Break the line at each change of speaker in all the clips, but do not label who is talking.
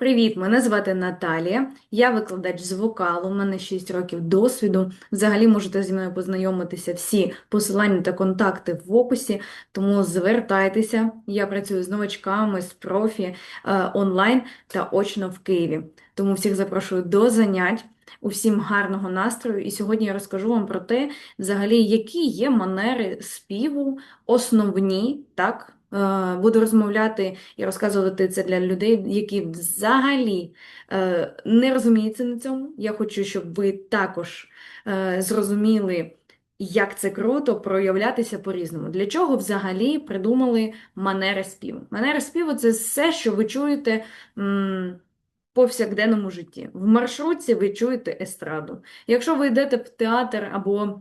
Привіт, мене звати Наталія. Я викладач з вокалу, у мене 6 років досвіду. Взагалі можете зі мною познайомитися всі посилання та контакти в описі, тому звертайтеся. Я працюю з новачками, з профі е, онлайн та очно в Києві. Тому всіх запрошую до занять. Усім гарного настрою. І сьогодні я розкажу вам про те, взагалі, які є манери співу, основні, так? Е, Буду розмовляти і розказувати це для людей, які взагалі е, не розуміються на цьому. Я хочу, щоб ви також е, зрозуміли, як це круто проявлятися по-різному. Для чого взагалі придумали манери співу? Манери співу це все, що ви чуєте. повсякденному житті. В маршрутці ви чуєте естраду. Якщо ви йдете в театр або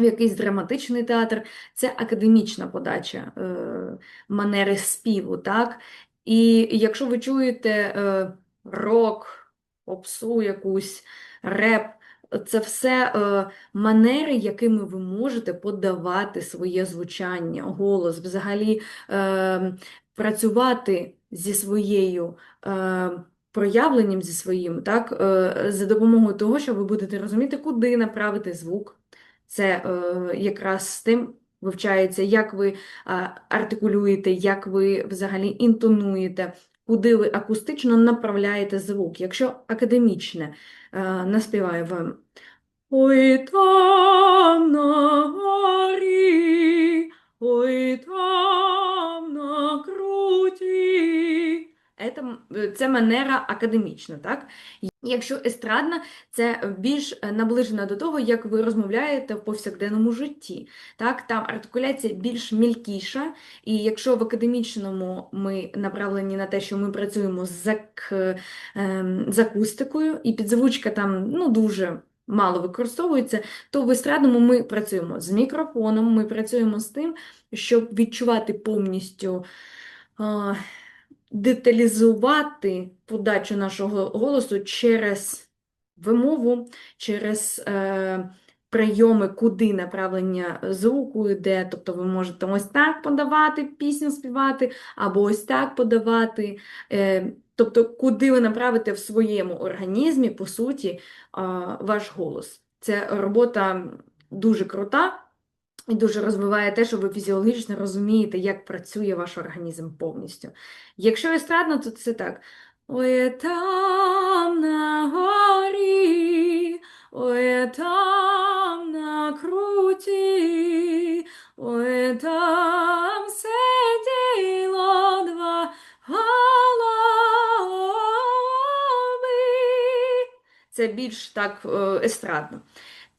в якийсь драматичний театр, це академічна подача е, манери співу, так? І якщо ви чуєте е, рок, попсу якусь, реп, це все е, манери, якими ви можете подавати своє звучання, голос, взагалі е, працювати зі своєю е, проявленням, зі своїм, так, е, за допомогою того, що ви будете розуміти, куди направити звук. Це е, якраз з тим вивчається, як ви а, артикулюєте, як ви взагалі інтонуєте, куди ви акустично направляєте звук. Якщо академічне е, наспіває вам Ой там на горі, ой там на круті. Це манера академічна, так? Якщо естрадна, це більш е, наближена до того, як ви розмовляєте в повсякденному житті. Так? Там артикуляція більш мілкіша, і якщо в академічному ми направлені на те, що ми працюємо з, ак... ем, з акустикою, і підзвучка там ну, дуже мало використовується, то в естрадному ми працюємо з мікрофоном, ми працюємо з тим, щоб відчувати повністю. Деталізувати подачу нашого голосу через вимову, через е, прийоми, куди направлення звуку йде. Тобто ви можете ось так подавати пісню співати, або ось так подавати. Е, тобто, куди ви направите в своєму організмі, по суті, ваш голос. Це робота дуже крута. І дуже розвиває те, що ви фізіологічно розумієте, як працює ваш організм повністю. Якщо естрадно, то це так. Ой, там на горі, ой, там на круті, ой, там сиділо два голуби. Це більш так е, естрадно.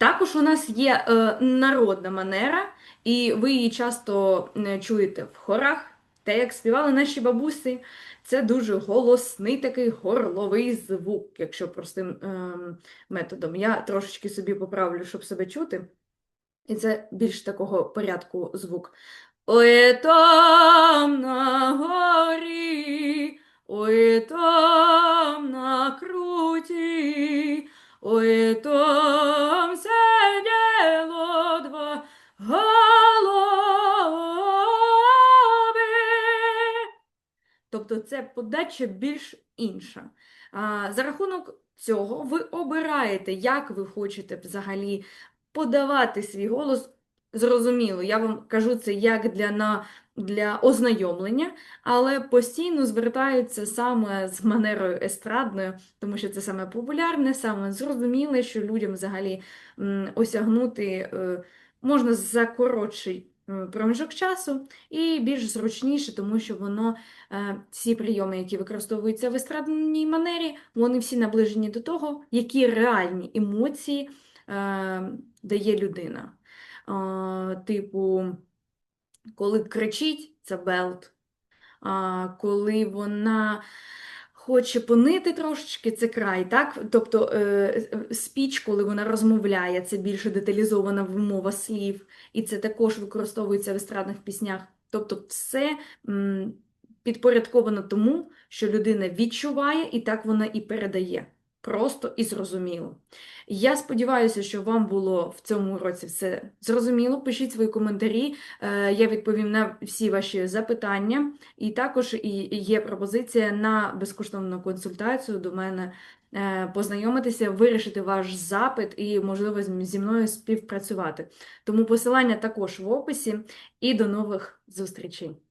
Також у нас є е, народна манера, і ви її часто е, чуєте в хорах, те, як співали наші бабусі. Це дуже голосний такий горловий звук, якщо простим ем, методом. Я трошечки собі поправлю, щоб себе чути. І це більш такого порядку звук. Ой, там на горі, ой, там на круті, ой, там Тобто це подача більш інша. За рахунок цього ви обираєте, як ви хочете взагалі подавати свій голос. Зрозуміло, я вам кажу це як для, на, для ознайомлення, але постійно звертаються саме з манерою естрадною, тому що це саме популярне, саме зрозуміле, що людям взагалі осягнути е, можна за коротший проміжок часу і більш зручніше, тому що воно е, всі прийоми, які використовуються в естрадній манері, вони всі наближені до того, які реальні емоції е, дає людина. Типу, коли кричить, це белт, коли вона хоче понити трошечки, це край, так? Тобто е, спіч, коли вона розмовляє, це більше деталізована вимова слів, і це також використовується в естрадних піснях. Тобто все підпорядковано тому, що людина відчуває, і так вона і передає. Просто і зрозуміло. Я сподіваюся, що вам було в цьому уроці все зрозуміло. Пишіть свої коментарі, е, я відповім на всі ваші запитання. І також є пропозиція на безкоштовну консультацію до мене е, познайомитися, вирішити ваш запит і, можливо, зі мною співпрацювати. Тому посилання також в описі і до нових зустрічей.